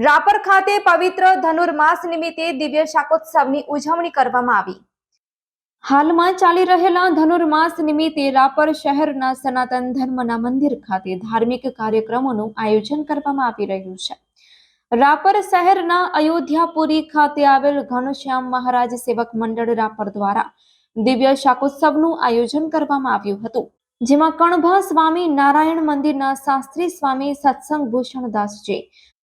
રાપર ખાતે પવિત્ર ધનુર્માસ નિમિત્તે દિવ્ય શાકોત્સવની ઉજવણી કરવામાં આવી. હાલમાં ચાલી રહેલા ધનુર્માસ નિમિત્તે રાપર શહેરના સનાતન ધર્મના મંદિર ખાતે ધાર્મિક કાર્યક્રમોનું આયોજન કરવામાં આવી રહ્યું છે. રાપર શહેરના અયોધ્યાપુરી ખાતે આવેલ ઘનશ્યામ મહારાજ સેવક મંડળ રાપર દ્વારા દિવ્ય શાકોત્સવનું આયોજન કરવામાં આવ્યું હતું, જેમાં કણભા સ્વામી નારાયણ મંદિરના શાસ્ત્રી સ્વામી સત્સંગ ભૂષણદાસજી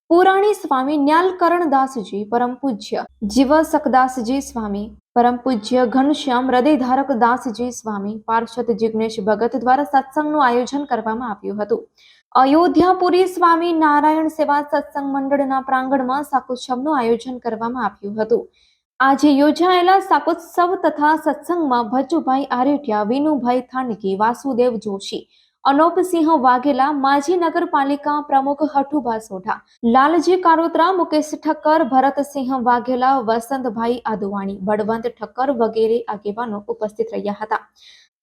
પુરાણી સ્વામી ન્યાલકરણદાસજી પરમ પૂજ્ય. જીવ સ્વામી, પરમ પૂજ્ય ઘનશ્યામ હૃદયધારક દાસજી સ્વામી, પાર્ષદ જિગ્નેશ ભગત દ્વારા સત્સંગનું આયોજન કરવામાં આવ્યું હતું. અયોધ્યાપુરી સ્વામી નારાયણ સેવા સત્સંગ મંડળના પ્રાંગણમાં શાકોત્સવનું આયોજન કરવામાં આવ્યું હતું. આજે યોજાયેલા શાકોત્સવ તથા સત્સંગમાં ભજુભાઈ આરેઠિયા વિનુભાઈ થાનકી, વાસુદેવ જોશી અનોપસિંહ વાઘેલા માજી નગરપાલિકા પ્રમુખ હઠુભા સોઢા, લાલજી કારોત્રા, મુકેશ ઠક્કર ભરતસિંહ વાઘેલા, વસંતભાઈ આદવાણી, બળવંત ઠક્કર વગેરે આગેવાનો ઉપસ્થિત રહ્યા હતા.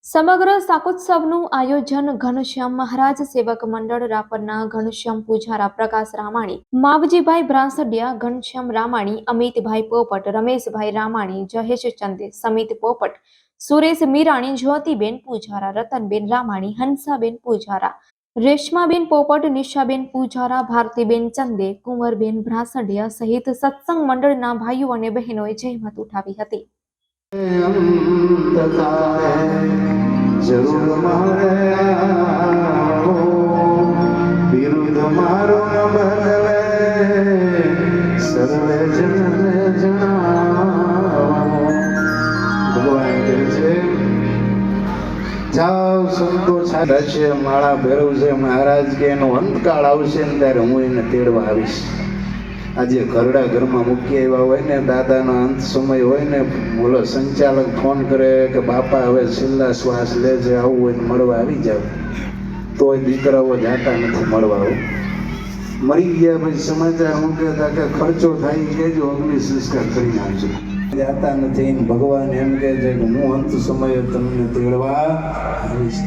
સમગ્ર શાકોત્સવનું આયોજન ઘનશ્યામ મહારાજ સેવક મંડળ રાપરના ઘનશ્યામ પૂજારા પ્રકાશ રામાણી, માવજીભાઈ બ્રાસડિયા ઘનશ્યામ રામાણી, અમિતભાઈ પોપટ, રમેશભાઈ રામાણી જહેશ ચંદે સમિત પોપટ સુરેશ મીરાણી, જ્યોતિબેન પૂજારા, રતનબેન રામાણી, હંસાબેન પૂજારા, રેશમાબેન પોપટ, નિશાબેન પૂજારા, ભારતીબેન ચંદે, કુંવરબેન ભ્રાસડિયા સહિત સત્સંગ મંડળના ભાઈઓ અને બહેનોએ જહેમત ઉઠાવી હતી. જરૂર જાઓ સંતો છે, માળા ભેરવશે મહારાજ કે એનો અંતકાળ આવશે ને ત્યારે હું એને તેડવા આવીશ. આજે ઘરડા ઘરમાં મૂકી આવ્યા હોય ને, દાદાનો અંત સમય હોય ને, બોલો સંચાલક ફોન કરે કે બાપા હવે છેલ્લા શ્વાસ લે છે, આવું હોય ને મળવા આવી જાવ. તોય દીકરાઓ જાતા નથી મળવા આવું. મરી ગયા પછી સમાચાર હું કહેતા કે ખર્ચો થાય કેજો અગ્નિ સંસ્કાર કરી નાખજો જાતા નથી ભગવાન એમ કહે છે કે હું અંત સમયે તમને તેડવા આવીશ.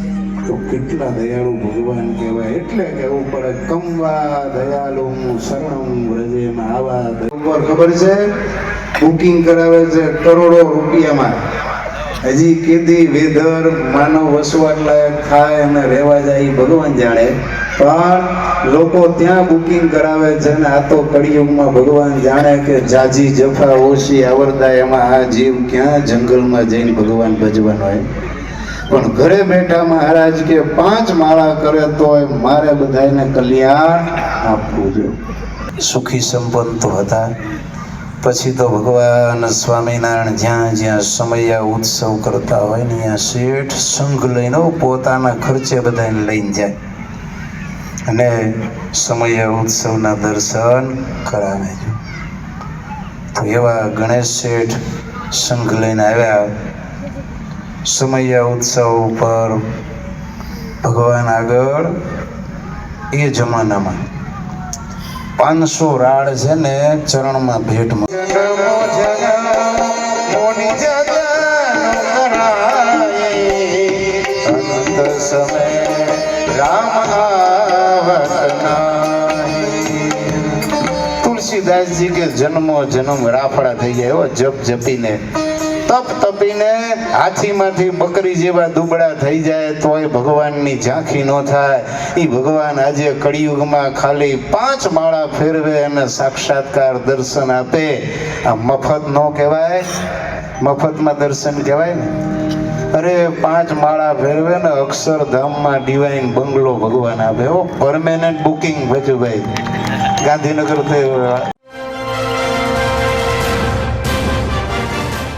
તો કેટલા દયાળુ ભગવાન કહેવાય? એટલે કહેવું પડે કમવા દયાળુ શરણમ વ્રજેમાં આવા ખબર છે? બુકિંગ કરાવે છે કરોડો રૂપિયામાં. હજી કીધી વેધર માનવ વસવાટ લાયક થાય અને રહેવા જાય એ ભગવાન જાણે. પણ લોકો ત્યાં બુકિંગ કરાવે છે ને આ તો કળિયુગમાં ભગવાન જાણે કે જાજી, જફા ઓછી આવરતા એમાં આ જીવ ક્યાં જંગલમાં જઈને ભગવાન ભજવાનો હોય? પણ ઘરે બેઠા મહારાજ કે પાંચ માળા કરે તોય મારે બધાને કલ્યાણ આપવું જોઈએ. સુખી સંપન્ન તો હતા. પછી તો ભગવાન સ્વામિનારાયણ જ્યાં જ્યાં સમયા ઉત્સવ કરતા હોય ને ત્યાં શેઠ સંઘ લઈને પોતાના ખર્ચે બધાને લઈને જાય. અને સમયા ઉત્સવના દર્શન કરાવે છે. તો એવા ગણેશ શેઠ સંઘ લઈને આવ્યા. સમયા ઉત્સવ ઉપર ભગવાન આગળ એ જમાનામાં પાંચસો રાડ છે ને ચરણમાં ભેટમાં તુલસીદાસજી કે જન્મો જન્મ રાફડા થઈ ગયા હો જપ જપીને તપ તપીને હાથીમાંથી બકરી જેવા દુબળા થઈ જાય તોય ભગવાનની ઝાંખી ન થાય. એ ભગવાન આજે કળિયુગમાં ખાલી પાંચ માળા ફેરવે અને સાક્ષાત્કાર દર્શન આપે. આ મફત ન કહેવાય. મફતમાં દર્શન કહેવાય ને? અરે, પાંચ માળા ફેરવે ને અક્ષરધામમાં ડિવાઇન બંગલો ભગવાન આપે. હો પરમેનન્ટ બુકિંગ ભજુભાઈ ગાંધીનગર